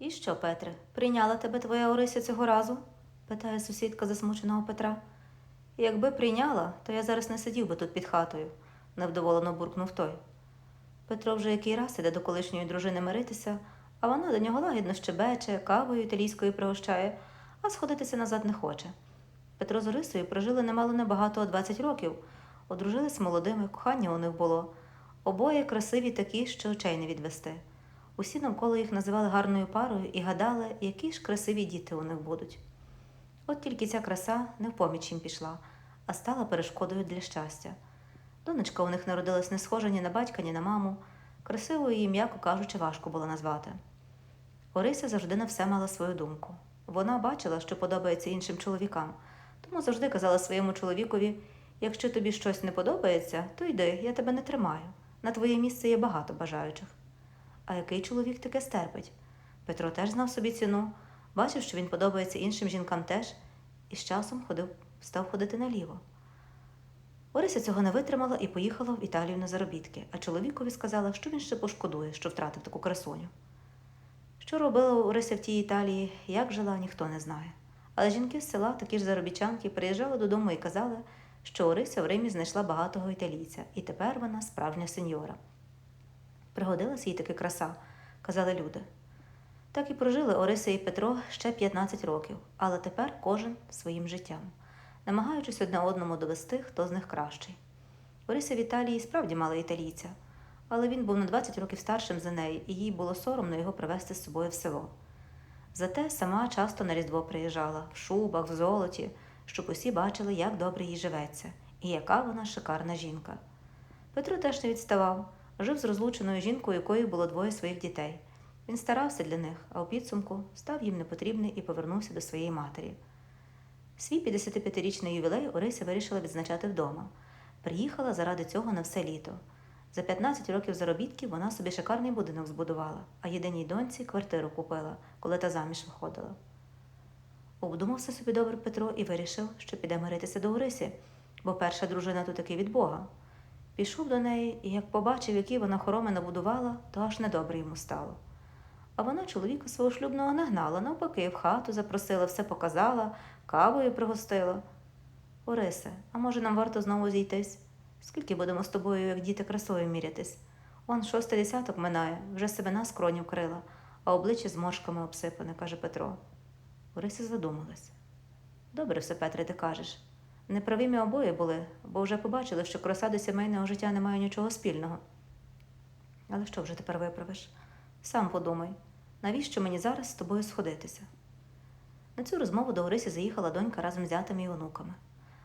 І що, Петре, прийняла тебе твоя Орися цього разу? питає сусідка засмученого Петра. Якби прийняла, то я зараз не сидів би тут під хатою, невдоволено буркнув той. Петро вже який раз іде до колишньої дружини миритися, а вона до нього лагідно щебече, кавою італійською пригощає, а сходитися назад не хоче. Петро з Орисою прожили немало небагато 20 років, одружились молодими, кохання у них було. Обоє красиві такі, що очей не відвести. Усі навколо їх називали гарною парою і гадали, які ж красиві діти у них будуть. От тільки ця краса не в поміч їм пішла, а стала перешкодою для щастя. Донечка у них народилась не схожа ні на батька, ні на маму. Красивою її, м'яко кажучи, важко було назвати. Орися завжди на все мала свою думку. Вона бачила, що подобається іншим чоловікам, тому завжди казала своєму чоловікові: якщо тобі щось не подобається, то йди, я тебе не тримаю. На твоє місце є багато бажаючих. А який чоловік таке стерпить? Петро теж знав собі ціну, бачив, що він подобається іншим жінкам теж, і з часом ходив, став ходити наліво. Орися цього не витримала і поїхала в Італію на заробітки, а чоловікові сказала, що він ще пошкодує, що втратив таку красуню. Що робила Орися в тій Італії, як жила, ніхто не знає. Але жінки з села, такі ж заробітчанки, приїжджали додому і казали, що Орися в Римі знайшла багатого італійця, і тепер вона справжня сеньора. Пригодилась їй таки краса, казали люди. Так і прожили Орися і Петро ще 15 років, але тепер кожен своїм життям, намагаючись одне одному довести, хто з них кращий. Орися в справді мала італійця, але він був на 20 років старшим за неї, і їй було соромно його привезти з собою в село. Зате сама часто на Різдво приїжджала в шубах, в золоті, щоб усі бачили, як добре їй живеться, і яка вона шикарна жінка. Петро теж не відставав, жив з розлученою жінкою, якої було двоє своїх дітей. Він старався для них, а у підсумку став їм непотрібний і повернувся до своєї матері. Свій 55-річний ювілей Орися вирішила відзначати вдома. Приїхала заради цього на все літо. За 15 років заробітків вона собі шикарний будинок збудувала, а єдиній доньці квартиру купила, коли та заміж виходила. Обдумав все собі добре Петро і вирішив, що піде миритися до Орисі, бо перша дружина тут таки від Бога. Пішов до неї і як побачив, які вона хороми набудувала, то аж недобре йому стало. А вона чоловіка свого шлюбного не гнала, навпаки, в хату запросила, все показала, кавою пригостила. Орисе, а може нам варто знову зійтись? Скільки будемо з тобою, як діти, красою мірятись? Он шостий десяток минає, вже себе на скроні вкрила, а обличчя зморшками обсипане, каже Петро. Орися задумалась. Добре все, Петре, ти кажеш. Неправі ми обоє були, бо вже побачили, що краса до сімейного життя не має нічого спільного. Але що вже тепер виправиш? Сам подумай, навіщо мені зараз з тобою сходитися? На цю розмову до Орисі заїхала донька разом з зятами і онуками.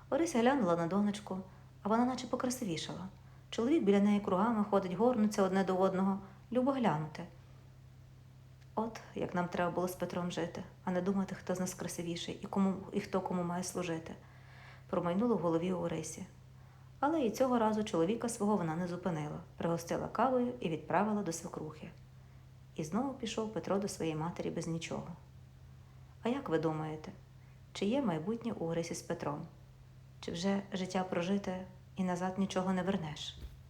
Орися глянула на донечку, а вона наче покрасивішала. Чоловік біля неї кругами ходить, горнуться одне до одного, любо глянути. От як нам треба було з Петром жити, а не думати, хто з нас красивіший і, кому, і хто кому має служити. Промайнуло в голові Оресі. Але і цього разу чоловіка свого вона не зупинила, пригостила кавою і відправила до свекрухи. І знову пішов Петро до своєї матері без нічого. А як ви думаєте, чи є майбутнє у Орисі з Петром? Чи вже життя прожите і назад нічого не вернеш?